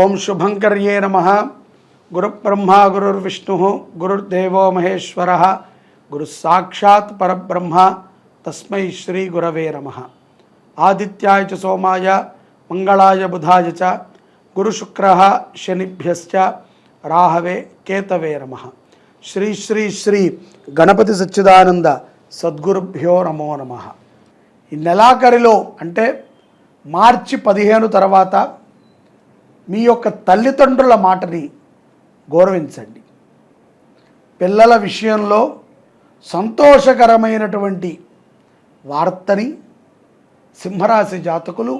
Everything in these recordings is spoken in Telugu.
ఓం శుభంకర్యే నమ. గురుబ్రహ్మ గురుర్విష్ణు గురుర్దేవో మహేశ్వర. గురు సాక్షాత్ పరబ్రహ్మ. తస్మై శ్రీ గురవే నమ. ఆదిత్యాయ చ సోమాయ మంగళాయ బుధాయ చ గురుశుక్ర శనిభ్యశ్చ రాహవే కేతవే నమ. శ్రీ శ్రీ శ్రీ గణపతి సచ్చిదానంద సద్గురుభ్యో నమో నమ. ఈ నెలాఖరిలో అంటే మార్చి పదిహేను తర్వాత మీ యొక్క తల్లిదండ్రుల మాటని గౌరవించండి. పిల్లల విషయంలో సంతోషకరమైనటువంటి వార్తని సింహరాశి జాతకులు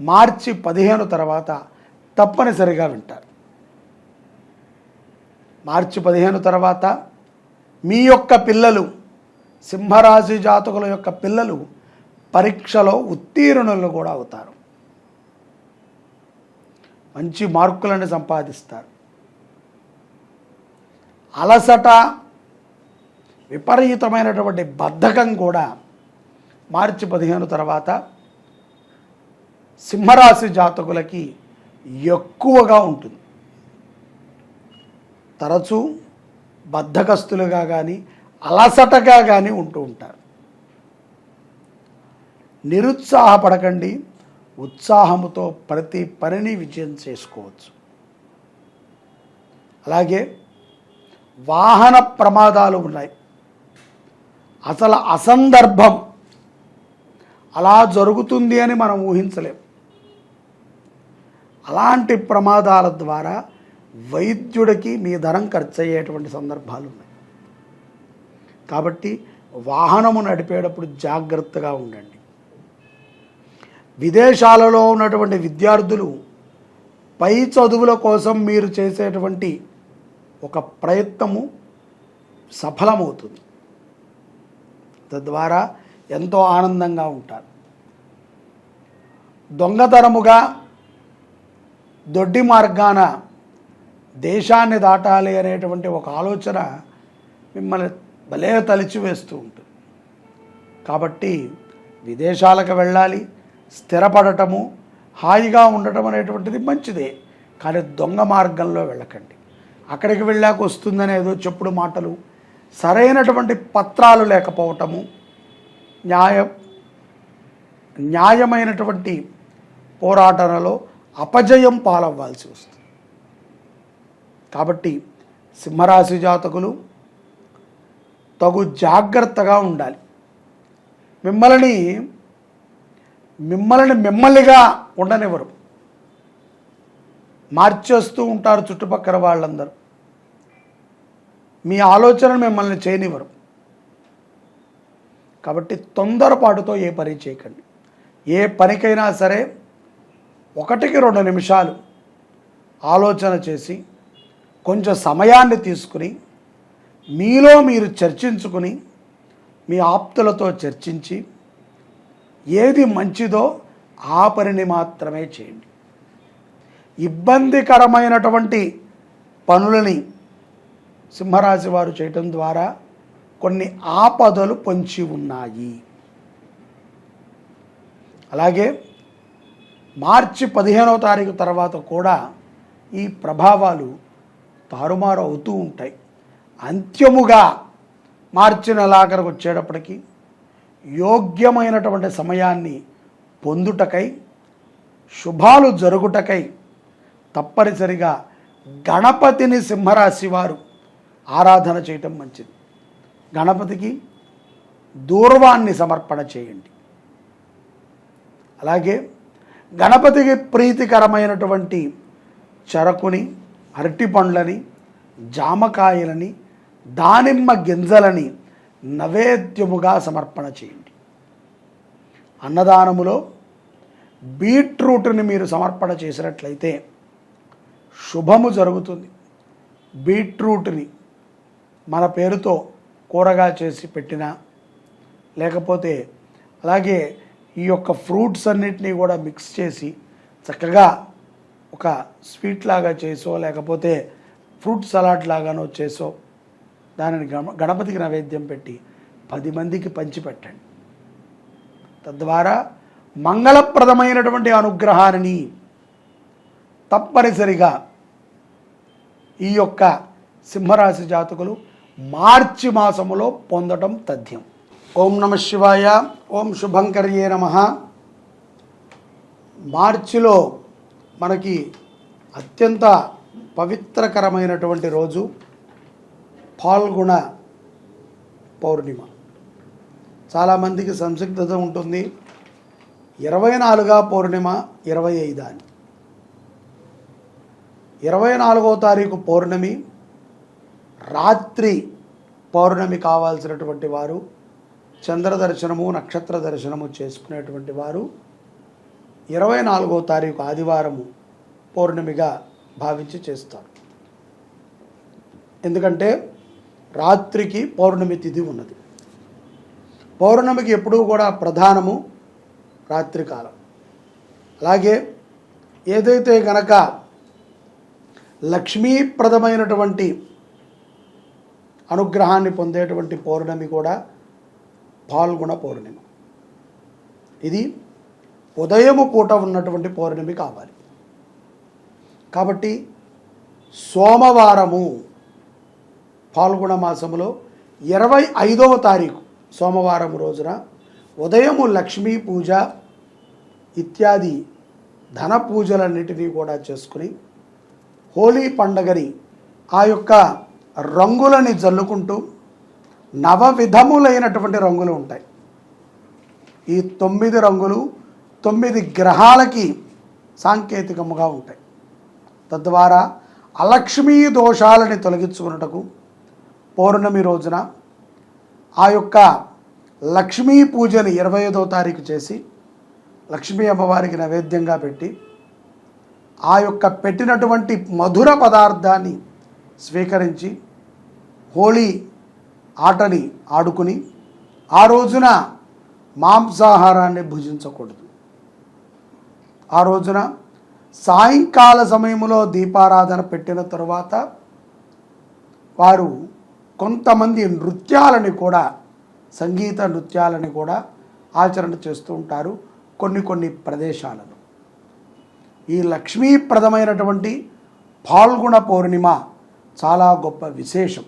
మార్చి పదిహేను తర్వాత తప్పనిసరిగా వింటారు. మార్చి పదిహేను తర్వాత మీ యొక్క పిల్లలు సింహరాశి జాతకుల యొక్క పిల్లలు పరీక్షలో ఉత్తీర్ణులు కూడా అవుతారు. మంచి మార్కులను సంపాదిస్తారు. అలసట విపరీతమైనటువంటి బద్ధకం కూడా మార్చి పదిహేను తర్వాత సింహరాశి జాతకులకి ఎక్కువగా ఉంటుంది. తరచూ బద్ధకస్తులుగా కానీ అలసటగా కానీ ఉంటూ ఉంటారు. నిరుత్సాహపడకండి. ఉత్సాహముతో ప్రతి పనిని విజయం చేసుకోవచ్చు. అలాగే వాహన ప్రమాదాలు ఉన్నాయి. అసలు అసందర్భం అలా జరుగుతుంది అని మనం ఊహించలేం. అలాంటి ప్రమాదాల ద్వారా వైద్యుడికి మీ ధనం ఖర్చు అయ్యేటువంటి సందర్భాలు ఉన్నాయి. కాబట్టి వాహనము నడిపేటప్పుడు జాగ్రత్తగా ఉండండి. విదేశాలలో ఉన్నటువంటి విద్యార్థులు పై చదువుల కోసం మీరు చేసేటువంటి ఒక ప్రయత్నము సఫలమవుతుంది. తద్వారా ఎంతో ఆనందంగా ఉంటారు. దొంగతనముగా దొడ్డి మార్గాన దేశాన్ని దాటాలి అనేటువంటి ఒక ఆలోచన మిమ్మల్ని భలే తలిచివేస్తూ ఉంటుంది. కాబట్టి విదేశాలకు వెళ్ళాలి స్థిరపడటము హాయిగా ఉండటం అనేటువంటిది మంచిదే. కానీ దొంగ మార్గంలో వెళ్ళకండి. అక్కడికి వెళ్ళాక వస్తుందనేదో చెప్పుడు మాటలు సరైనటువంటి పత్రాలు లేకపోవటము న్యాయం న్యాయమైనటువంటి పోరాటంలో అపజయం పాలవ్వాల్సి వస్తుంది. కాబట్టి సింహరాశి జాతకులు తగు జాగ్రత్తగా ఉండాలి. మిమ్మల్ని మిమ్మల్ని మిమ్మల్నిగా ఉండనివ్వరు. మార్చేస్తూ ఉంటారు చుట్టుపక్కల వాళ్ళందరూ. మీ ఆలోచన మిమ్మల్ని చేయనివ్వరు. కాబట్టి తొందరపాటుతో ఏ పని చేయకండి. ఏ పనికైనా సరే ఒకటికి రెండు నిమిషాలు ఆలోచన చేసి కొంచెం సమయాన్ని తీసుకుని మీలో మీరు చర్చించుకుని మీ ఆప్తులతో చర్చించి ఏది మంచిదో ఆ పనిని మాత్రమే చేయండి. ఇబ్బందికరమైనటువంటి పనులని సింహరాశి వారు చేయటం ద్వారా కొన్ని ఆపదలు పొంచి ఉన్నాయి. అలాగే మార్చి పదిహేనవ తారీఖు తర్వాత కూడా ఈ ప్రభావాలు తారుమారు అవుతూ ఉంటాయి. అంత్యముగా మార్చి నెలాఖరికి వచ్చేటప్పటికి యోగ్యమైనటువంటి సమయాన్ని పొందుటకై శుభాలు జరుగుటకై తప్పనిసరిగా గణపతిని సింహరాశి వారు ఆరాధన చేయటం మంచిది. గణపతికి దూర్వాన్ని సమర్పణ చేయండి. అలాగే గణపతికి ప్రీతికరమైనటువంటి చెరకుని అరటి పండ్లని జామకాయలని దానిమ్మ గింజలని నవేద్యముగా సమర్పణ చేయండి. అన్నదానములో బీట్రూట్ని మీరు సమర్పణ చేసినట్లయితే శుభము జరుగుతుంది. బీట్రూట్ని మన పేరుతో కూరగా చేసి పెట్టినా లేకపోతే అలాగే ఈ యొక్క ఫ్రూట్స్ అన్నిటినీ కూడా మిక్స్ చేసి చక్కగా ఒక స్వీట్ లాగా చేసో లేకపోతే ఫ్రూట్ సలాడ్ లాగానో చేసో దానిని గణ గణపతికి నైవేద్యం పెట్టి పది మందికి పంచిపెట్టండి. తద్వారా మంగళప్రదమైనటువంటి అనుగ్రహాన్ని తప్పనిసరిగా ఈ యొక్క సింహరాశి జాతకులు మార్చి మాసములో పొందడం తథ్యం. ఓం నమ శివాయ ఓం శుభంకర్యే నమ. మార్చిలో మనకి అత్యంత పవిత్రకరమైనటువంటి రోజు పాల్గొన పౌర్ణిమ. చాలామందికి సంసిగ్ధత ఉంటుంది. ఇరవై నాలుగా పౌర్ణిమ ఇరవై ఐదా అని. ఇరవై నాలుగో తారీఖు పౌర్ణమి రాత్రి పౌర్ణమి కావాల్సినటువంటి వారు చంద్ర దర్శనము నక్షత్ర దర్శనము చేసుకునేటువంటి వారు ఇరవై నాలుగో తారీఖు ఆదివారము పౌర్ణమిగా భావించి చేస్తారు. ఎందుకంటే రాత్రికి పౌర్ణమి తిథి ఉన్నది. పౌర్ణమికి ఎప్పుడూ కూడా ప్రధానము రాత్రికాలం. అలాగే ఏదైతే గనక లక్ష్మీప్రదమైనటువంటి అనుగ్రహాన్ని పొందేటువంటి పౌర్ణమి కూడా పాల్గొన పౌర్ణమి. ఇది ఉదయము పూట ఉన్నటువంటి పౌర్ణమి కావాలి. కాబట్టి సోమవారము పాల్గొన మాసములో ఇరవై ఐదవ తారీఖు సోమవారం రోజున ఉదయము లక్ష్మీ పూజ ఇత్యాది ధన పూజలన్నిటినీ కూడా చేసుకుని హోలీ పండగని ఆ యొక్క రంగులని జల్లుకుంటూ నవ విధములైనటువంటి రంగులు ఉంటాయి. ఈ తొమ్మిది రంగులు తొమ్మిది గ్రహాలకి సాంకేతికముగా ఉంటాయి. తద్వారా అలక్ష్మీ దోషాలని తొలగించుకున్నటకు పౌర్ణమి రోజున ఆ యొక్క లక్ష్మీ పూజని ఇరవై ఐదో తారీఖు చేసి లక్ష్మీ అమ్మవారికి నైవేద్యంగా పెట్టి ఆ యొక్క పెట్టినటువంటి మధుర పదార్థాన్ని స్వీకరించి హోళీ ఆటని ఆడుకుని ఆ రోజున మాంసాహారాన్ని భుజించకూడదు. ఆ రోజున సాయంకాల సమయంలో దీపారాధన పెట్టిన తరువాత వారు కొంతమంది నృత్యాలని కూడా సంగీత నృత్యాలని కూడా ఆచరణ చేస్తూ ఉంటారు కొన్ని కొన్ని ప్రదేశాలలో. ఈ లక్ష్మీప్రదమైనటువంటి పాల్గొన పౌర్ణిమ చాలా గొప్ప విశేషం.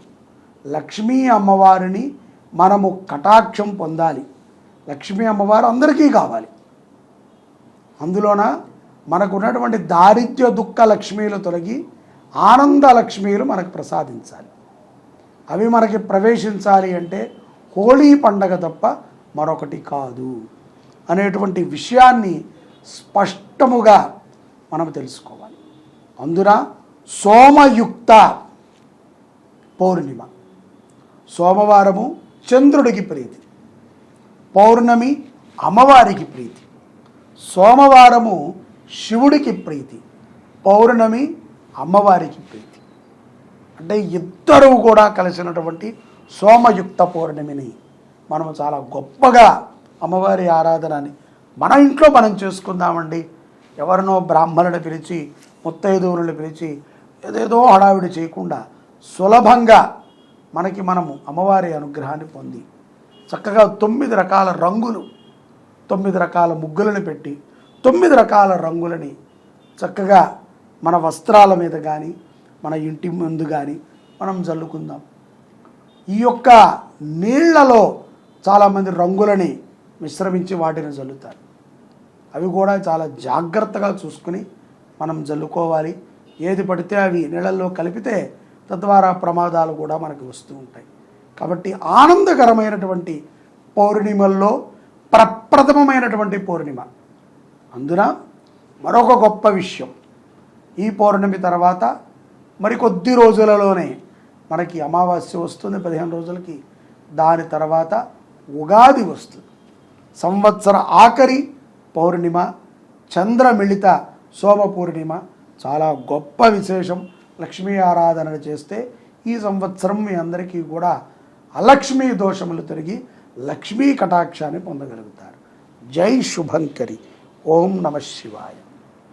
లక్ష్మీ అమ్మవారిని మనము కటాక్షం పొందాలి. లక్ష్మీ అమ్మవారు అందరికీ కావాలి. అందులోన మనకు ఉన్నటువంటి దారిద్ర్య దుఃఖ లక్ష్మీలు తొలగి ఆనంద లక్ష్మీలు మనకు ప్రసాదించాలి. అవి మనకి ప్రవేశించాలి అంటే హోళీ పండగ తప్ప మరొకటి కాదు అనేటువంటి విషయాన్ని స్పష్టముగా మనం తెలుసుకోవాలి. అందున సోమయుక్త పౌర్ణిమ. సోమవారము చంద్రుడికి ప్రీతి. పౌర్ణమి అమ్మవారికి ప్రీతి. సోమవారము శివుడికి ప్రీతి. పౌర్ణమి అమ్మవారికి ప్రీతి. అంటే ఇద్దరు కూడా కలిసినటువంటి సోమయుక్త పౌర్ణమిని మనము చాలా గొప్పగా అమ్మవారి ఆరాధనని మన ఇంట్లో మనం చేసుకుందామండి. ఎవరినో బ్రాహ్మణుని పిలిచి ముత్తైదువులను పిలిచి ఏదేదో హడావిడి చేయకుండా సులభంగా మనకి మనము అమ్మవారి అనుగ్రహాన్ని పొంది చక్కగా తొమ్మిది రకాల రంగులు తొమ్మిది రకాల ముగ్గులను పెట్టి తొమ్మిది రకాల రంగులని చక్కగా మన వస్త్రాల మీద కానీ మన ఇంటి ముందు కానీ మనం జల్లుకుందాం. ఈ యొక్క నీళ్ళలో చాలామంది రంగులని మిశ్రమించి వాటిని జల్లుతారు. అవి కూడా చాలా జాగ్రత్తగా చూసుకుని మనం జల్లుకోవాలి. ఏది పడితే అవి నీళ్ళల్లో కలిపితే తద్వారా ప్రమాదాలు కూడా మనకు వస్తూ ఉంటాయి. కాబట్టి ఆనందకరమైనటువంటి పౌర్ణిమల్లో ప్రప్రథమమైనటువంటి పౌర్ణిమ. అందున మరొక గొప్ప విషయం. ఈ పౌర్ణమి తర్వాత మరికొద్ది రోజులలోనే మనకి అమావాస్య వస్తుంది పదిహేను రోజులకి. దాని తర్వాత ఉగాది వస్తుంది. సంవత్సర ఆఖరి పౌర్ణిమ చంద్రమిళిత సోమ పూర్ణిమ. చాలా గొప్ప విశేషం. లక్ష్మీ ఆరాధన చేస్తే ఈ సంవత్సరం మీ అందరికీ కూడా అలక్ష్మీ దోషములు తిరిగి లక్ష్మీ కటాక్షాన్ని పొందగలుగుతారు. జై శుభంకరి. ఓం నమ శివాయ.